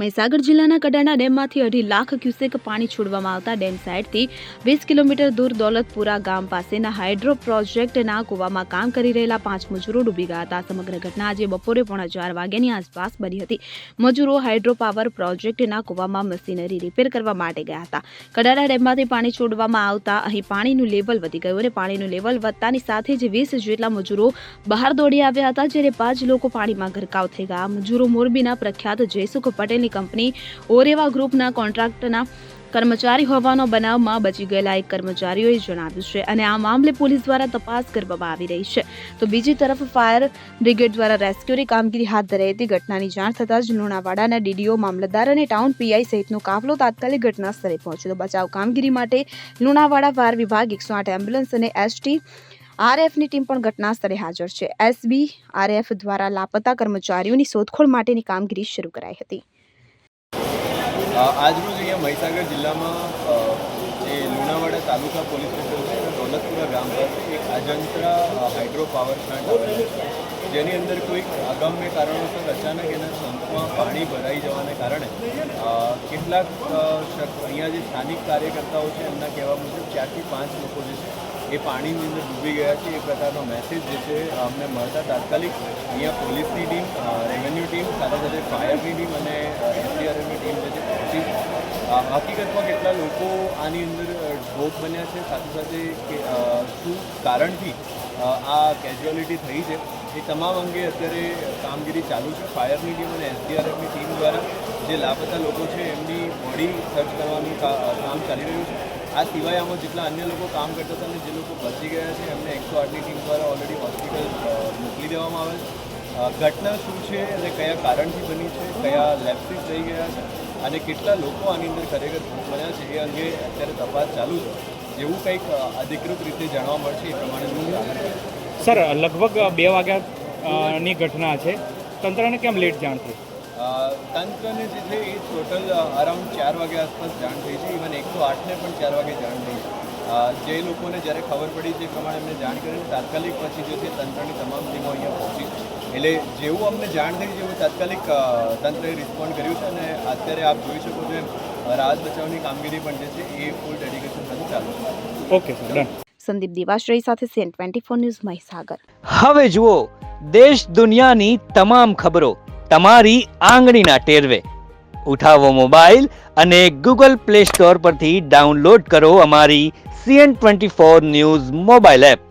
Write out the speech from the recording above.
મહીસાગર જિલ્લાના કડાણા ડેમમાંથી અઢી લાખ ક્યુસેક પાણી છોડવામાં આવતા ડેમ સાઇડથી વીસ કિલોમીટર દૂર દોલતપુરા ગામ પાસેના હાઇડ્રો પ્રોજેક્ટના કૂવામાં કામ કરી રહેલા પાંચ મજૂરો ડૂબી ગયા હતા. સમગ્ર ઘટના આજે બપોરે પોણા ચાર વાગ્યાની આસપાસ બની હતી. મજૂરો હાઇડ્રો પાવર પ્રોજેક્ટના કૂવામાં મશીનરી રિપેર કરવા માટે ગયા હતા. કડાણા ડેમમાંથી પાણી છોડવામાં આવતા અહીં પાણીનું લેવલ વધી ગયું અને પાણીનું લેવલ વધતાની સાથે જ વીસ જેટલા મજૂરો બહાર દોડી આવ્યા હતા, જ્યારે પાંચ લોકો પાણીમાં ગરકાવ થઈ ગયા. મજૂરો મોરબીના પ્રખ્યાત જયસુખ પટેલની કંપની ઓરેવા ગ્રુપના કોન્ટ્રાક્ટના કર્મચારી હોવાનો બનાવમાં બચી ગયેલા એક કર્મચારીઓએ જણાવ્યું છે અને આ મામલે પોલીસ દ્વારા તપાસ કરવામાં આવી રહી છે. તો બીજી તરફ ફાયર બ્રિગેડ દ્વારા રેસ્ક્યુની કામગીરી હાથ ધરાઈ હતી. ઘટનાની જાણ થતાં જ લુણાવાડાના ડીડીઓ, મામલતદાર અને ટાઉન પીઆઈ સહિતનો કાફલો તાત્કાલિક ઘટના સ્થળે પહોંચ્યો બચાવ કામગીરી માટે લુણાવાડા ફાયર વિભાગ એકસો આઠ એમ્બ્યુલન્સ અને એસટી, આરએફની ટીમ પણ ઘટના સ્થળે હાજર છે. એસબી, આરએફ દ્વારા લાપતા કર્મચારીઓની શોધખોળ માટેની કામગીરી શરૂ કરાઈ હતી. આજરોજ અહીંયા મહીસાગર જિલ્લામાં જે લુણાવાડા તાલુકા પોલીસ સ્ટેશન છે દોલતપુરા ગામ પર એક અજંત્રા હાઇડ્રો પાવર પ્લાન્ટ આવેલો છે. જેની અંદર કોઈક અગમ્ય કારણોસર અચાનક એના સંપમાં પાણી ભરાઈ જવાને કારણે કેટલાક અહીંયા જે સ્થાનિક કાર્યકર્તાઓ છે, એમના કહેવા મુજબ ચારથી પાંચ લોકો જે છે, એ પાણીની અંદર ડૂબી ગયા છે. એ પ્રકારનો મેસેજ જે છે, અમને મળતા તાત્કાલિક અહીંયા પોલીસની ટીમ રેવન્યુ ટીમ, સાથે સાથે ફાયરની ટીમ અને એસડીઆરએફની ટીમ જે હકીકતમાં કેટલા લોકો આની અંદર ભોગ બન્યા છે? સાથે સાથે કે શું કારણથી આ કેઝ્યુઅલિટી થઈ છે? એ તમામ અંગે અત્યારે કામગીરી ચાલુ છે. ફાયરની ટીમ અને એસડીઆરએફની ટીમ દ્વારા જે લાપતા લોકો છે, એમની બોડી સર્ચ કરવાનું કામ ચાલી રહ્યું છે. આ સિવાય આમાં જેટલા અન્ય લોકો કામ કરતા હતા અને જે લોકો બચી ગયા છે, એમને એકસો આઠની ટીમ દ્વારા ઓલરેડી હોસ્પિટલ મોકલી દેવામાં આવે છે. ઘટના શું છે અને કયા કારણથી બની છે કયા લેપ્સિસ થઈ ગયા છે અને કેટલા લોકો આની અંદર ખરેખર બન્યા છે એ અંગે અત્યારે તપાસ ચાલુ છે. જેવું કંઈક અધિકૃત રીતે જાણવા મળશે એ પ્રમાણે. સર લગભગ બે વાગ્યા ની ઘટના છે. તંત્રને કેમ લેટ જાણ થઈ? તંત્રને જે છે એ ટોટલ અરાઉન્ડ ચાર વાગ્યા આસપાસ જાણ થઈ છે. ઇવન એકસો આઠને પણ ચાર વાગે જાણ થઈ છે. જે લોકોને જ્યારે ખબર પડી છે એ પ્રમાણે એમને જાણ કરીને તાત્કાલિક પછી જે છે તંત્રની તમામ ટીમો અહીંયા એટલે જેવું અમને જાણ થઈ જેવું તાત્કાલિક તંત્રએ રિસ્પોન્ડ કર્યું છે અને અત્યારે આપ જોઈ શકો છો એમ રાહત બચાવની કામગીરી પણ જે છે એ ફૂલ ડેડિકેશન સાથે ચાલુ છે. ઓકે સર ડન સંદીપ દિવાશ્રય સાથે CN twenty four news Mahisagar. હવે જુઓ દેશ દુનિયાની તમામ ખબરો તમારી આંગળીના ટેરવે. ઉઠાવો મોબાઈલ અને ગૂગલ પ્લે સ્ટોર પરથી ડાઉનલોડ કરો અમારી CN twenty four news mobile app.